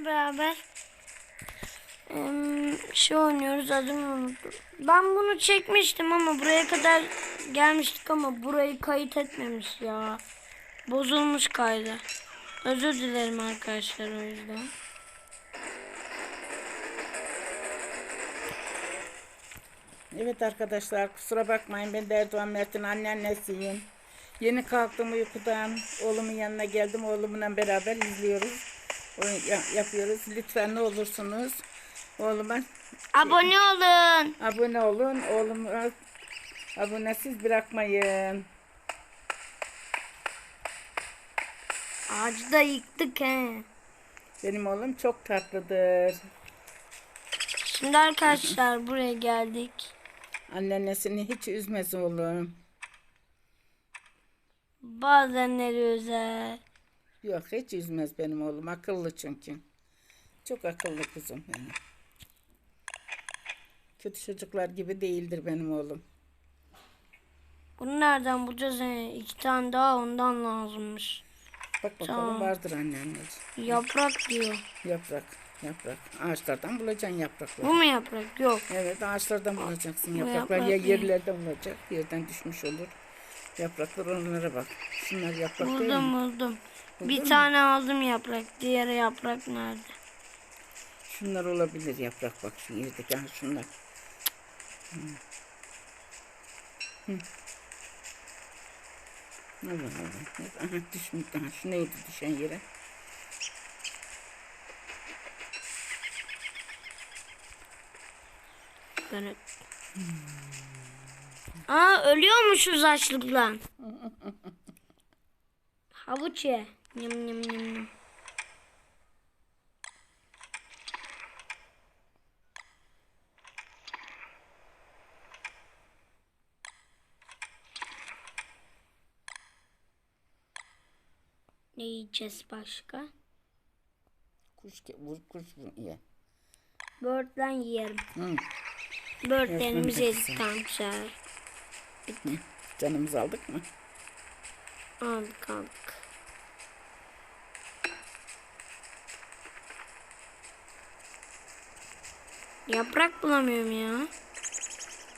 beraber şey oynuyoruz adını unuttum. Ben bunu çekmiştim ama buraya kadar gelmiştik ama burayı kayıt etmemiş ya. Bozulmuş kaydı. Özür dilerim arkadaşlar o yüzden. Evet arkadaşlar kusura bakmayın ben de Erdoğan Mert'in anneannesiyim. Yeni kalktım uykudan. Oğlumun yanına geldim. Oğlumla beraber izliyoruz. Yapıyoruz. Lütfen ne olursunuz oğluma Abone olun. abone olun. Oğluma abonesiz bırakmayın. Ağacı da yıktık he. Benim oğlum çok tatlıdır. Şimdi arkadaşlar buraya geldik. Anneannesini hiç üzmez oğlum. Bazenleri özel. Yok hiç üzmez benim oğlum. Akıllı çünkü. Çok akıllı kızım benim. Kötü çocuklar gibi değildir benim oğlum. Bunu nereden bulacağız? he? İki tane daha ondan lazımmış. Bak bakalım Tamam. vardır anneanneciğim. Yaprak diyor. Yaprak, yaprak. Ağaçlardan bulacaksın yaprakları. Bu mu yaprak? Yok. Evet ağaçlardan bulacaksın Bu yapraklar. yaprak Ya yerlerden olacak, yerden düşmüş olur. Yapraklar onlara bak. Şunlar yaprak değil mi? Buldum buldum. Bir mu? tane aldım yaprak. Diğer yaprak nerede? Şunlar olabilir yaprak bak şu yerdeki. Ha, şunlar. Hı. Hı. Allah Allah. Aha düşmüş. Aha, şu neydi düşen yere? Böyle. Aa ölüyormuşuz açlıktan. Havuç ye. Yum yum yum yum. Ne yiyeceğiz başka? Kuş, vur, kuş vur, ye. Böğürtlen yiyelim. Hı. Böğürtlenimizi Evet, yedik. Canımızı aldık mı? Aldık aldık. Yaprak bulamıyorum ya.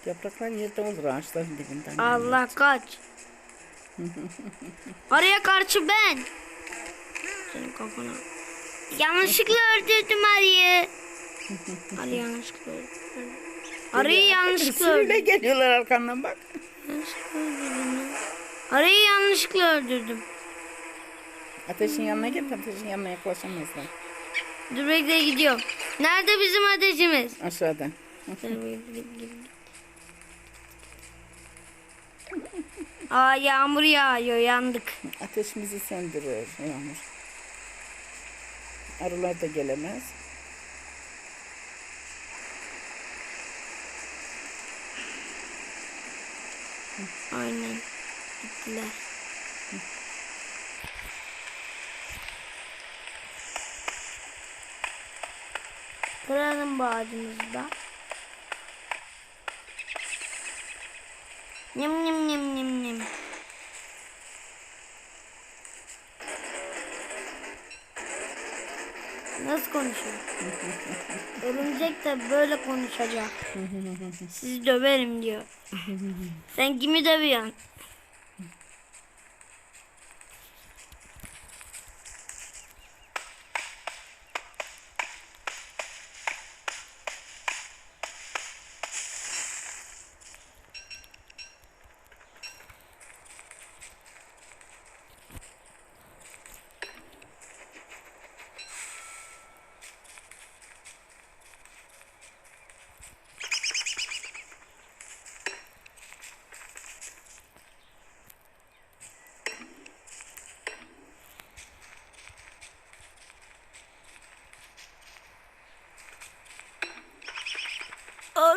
Yapraklar yerde olur ağaçların dibinden. Allah kaç. Araya karşı ben. Senin kafana. Yanlışlıkla öldürdüm arıyı. Arı yanlışlıkla öldürdüm. Arıyı yanlışlıkla Sürüyle öldürdüm. geliyorlar arkandan bak. Arıyı yanlışlıkla öldürdüm. Ateşin yanına git, ateşin yanına yaklaşamazlar. Dur bekle gidiyorum. Nerede bizim ateşimiz? Aşağıda. Aa yağmur yağıyor yandık. Ateşimizi söndürür yağmur. Arılar da gelemez. Aynen. Gittiler. Kıralım bu ağacımızı da. Nim nim nim nim nim. Nasıl konuşuyor? Örümcek de böyle konuşacak. Sizi döverim diyor. Sen kimi dövüyorsun?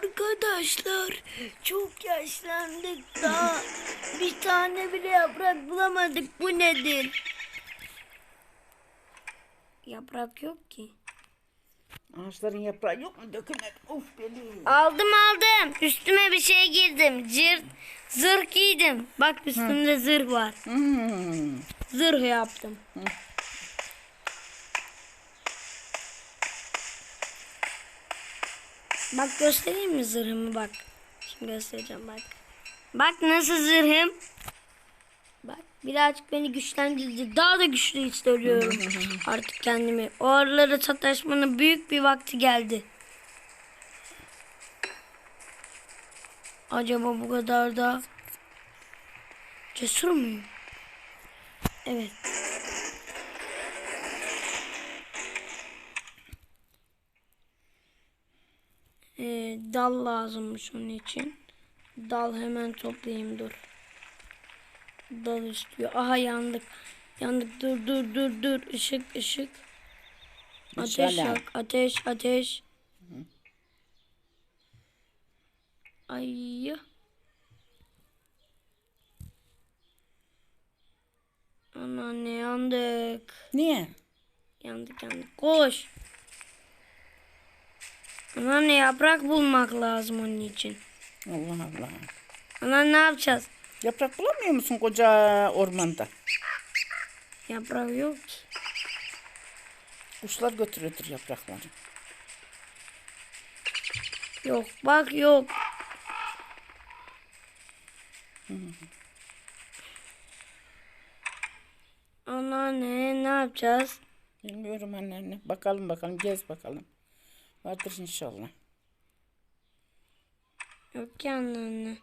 Arkadaşlar çok yaşlandık daha bir tane bile yaprak bulamadık bu nedir? Yaprak yok ki. Ağaçların yaprağı yok mu? Dökülmedi. Of beni. Aldım aldım üstüme bir şey girdim cırt zırh giydim bak üstümde zırh var Hmm. zırh yaptım. Bak göstereyim mi zırhımı bak. Şimdi göstereceğim bak. Bak nasıl zırhım. Bak birazcık beni güçlendirdi. Daha da güçlü hissediyorum artık kendimi. O aralara sataşmanın büyük bir vakti geldi. Acaba bu kadar da cesur muyum? Evet. Dal lazımmış onun için. Dal hemen toplayayım dur. Dal istiyor. Aha yandık. Yandık dur dur dur dur. Işık ışık. Ateş Meşale. yak. Ateş ateş. Ay. Ana ne yandık. Niye? Yandık yandık. Koş. Ana ne yaprak bulmak lazım onun için. Allah Allah. Ana ne yapacağız? Yaprak bulamıyor musun koca ormanda? Yaprak yok ki. Kuşlar götürüyordur yaprakları. Yok bak yok. Ana ne ne yapacağız? Bilmiyorum anneanne. Bakalım bakalım gez bakalım. Vardır inşallah. Yok ki. Ama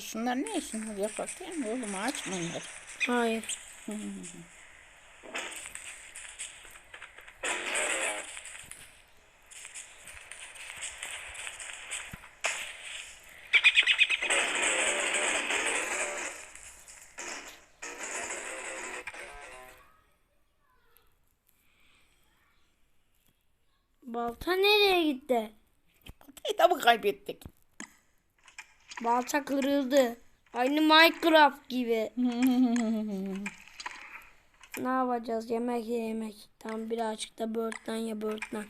Şunlar ne? Şunlar yaprak değil mi oğlum? Mı onlar? Balta nereye gitti? Baltayı da mı kaybettik? Balta kırıldı. Aynı Minecraft gibi. ne yapacağız? Yemek ye yemek. Tam birazcık da böğürtlen ya böğürtlen.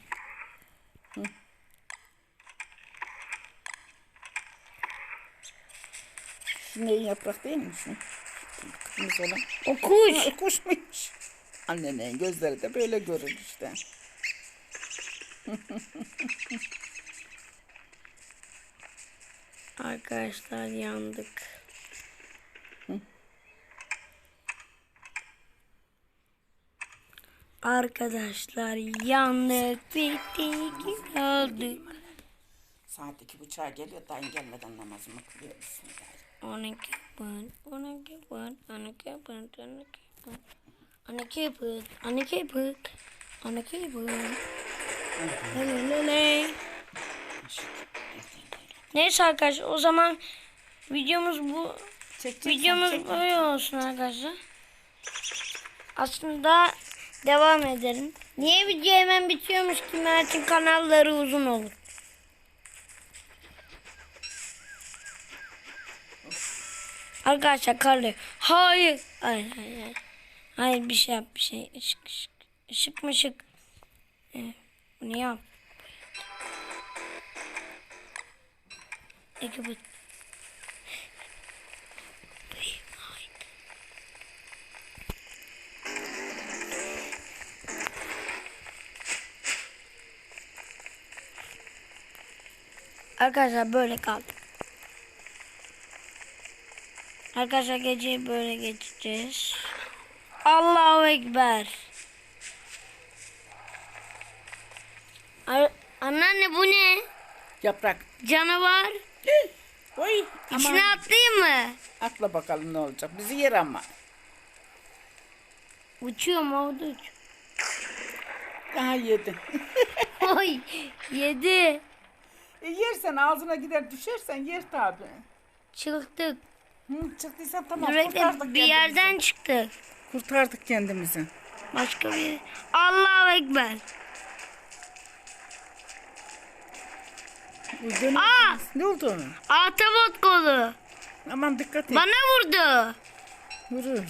Şu neyin yaprak değil mi şu? Kırmızı olan. O kuş. Ha, kuş muymuş? Annenin gözleri de böyle görür işte. Arkadaşlar yandık. Arkadaşlar yandık bittik öldük. Saat iki buçuğa geliyor. Dayın gelmeden namazımı kılıyor. Bismillah. 12 pın, 12 pın, 12 pın, 12 pın. 12 pın, 12 pın, 12 pın. Lelelele. Neyse arkadaşlar o zaman videomuz bu Çekeceksen videomuz çek. böyle olsun arkadaşlar. Aslında devam edelim. Niye video hemen bitiyormuş ki Mert'in kanalları uzun olur. Arkadaşlar karlı. Hayır. Hayır hayır hayır. Hayır bir şey yap bir şey. Işık ışık. Işık mı ışık? Evet, bunu yap. Ege bu. Arkadaşlar böyle kaldık. Arkadaşlar geceyi böyle geçeceğiz. Allahu Ekber. Bu ne? Yaprak. Canavar. Oy. İçine Aman. atlayayım mı? Atla bakalım ne olacak. Bizi yer ama. Uçuyorum orada uç. Aha yedi. Oy yedi. e yersen ağzına gider düşersen yer tabi. Çıktık. Hı, çıktıysan tamam Sürekli kurtardık bir kendimizi. yerden çıktık. Kurtardık kendimizi. Başka bir Allahu Ekber. Dönüyor. Aa! Ne oldu? Ahtapot kolu. Aman dikkat et. Bana vurdu. Vurur.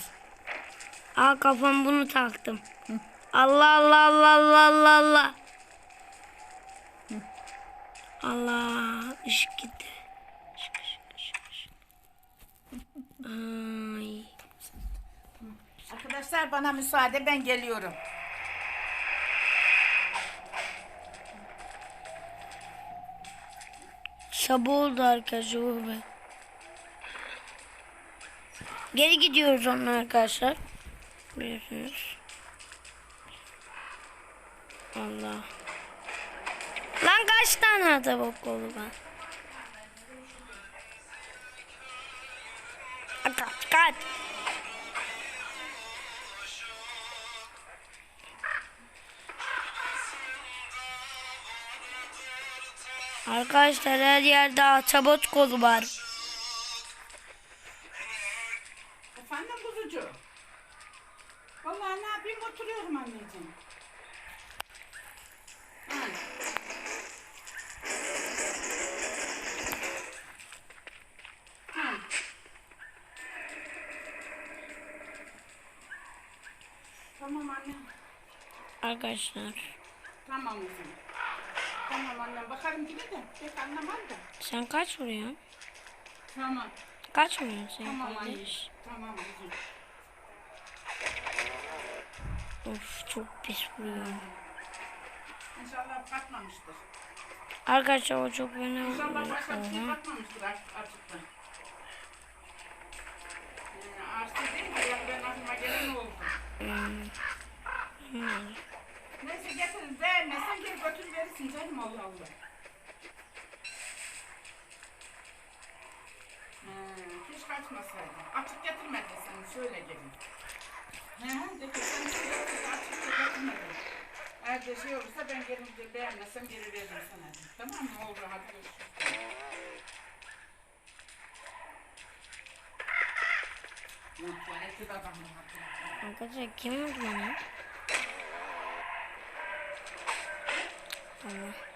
Aa kafam bunu taktım. Allah Allah Allah Allah Allah Allah. Allah ışık gitti. Işık, ışık, ışık, ışık. Ay. Arkadaşlar bana müsaade ben geliyorum. Sabah oldu arkadaşlar bu be. Geri gidiyoruz onlar arkadaşlar. Biliyorsunuz. Allah. Lan kaç tane atabok oldu ben? Kaç kaç. Arkadaşlar her yerde atabot kolu var. Efendim kuzucu. Vallahi ne yapayım oturuyorum anneciğim. Ha. Ha. Tamam anne. Arkadaşlar Tamam kızım. Tamam annem. Bakarım yine de. Pek anlamam da. sen kaç vuruyorsun? Tamam. Kaç vuruyorsun sen Tamam anne. Tamam kızım. Of çok pis vuruyor. İnşallah katmamıştır. Arkadaşlar o çok fena İnşallah başka bir şey Oha. katmamıştır artık Arsı değil de yani ben aklıma gelen oldu. Hmm. Neyse getirin. Beğenmezsen geri götür verirsin canım Allah Allah. He, hiç kaçmasaydı. Açık getirmediysen şöyle gelin. He, de ki sen açık getirmedin. Eğer de şey olursa ben gelince beğenmezsem geri veririm sana. Tamam mı? Oldu hadi görüşürüz. Arkadaşlar kim vurdu bana? Allah.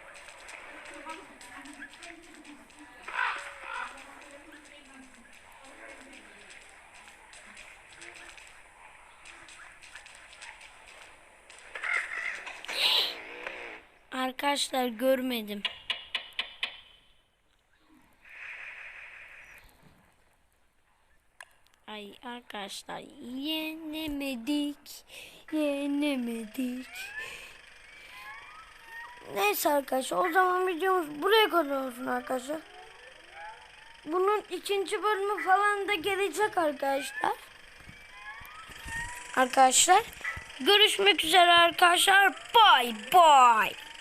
Arkadaşlar görmedim. Ay arkadaşlar yenemedik. Yenemedik. Neyse arkadaşlar o zaman videomuz buraya kadar olsun arkadaşlar. Bunun ikinci bölümü falan da gelecek arkadaşlar. Arkadaşlar görüşmek üzere arkadaşlar. Bye bye.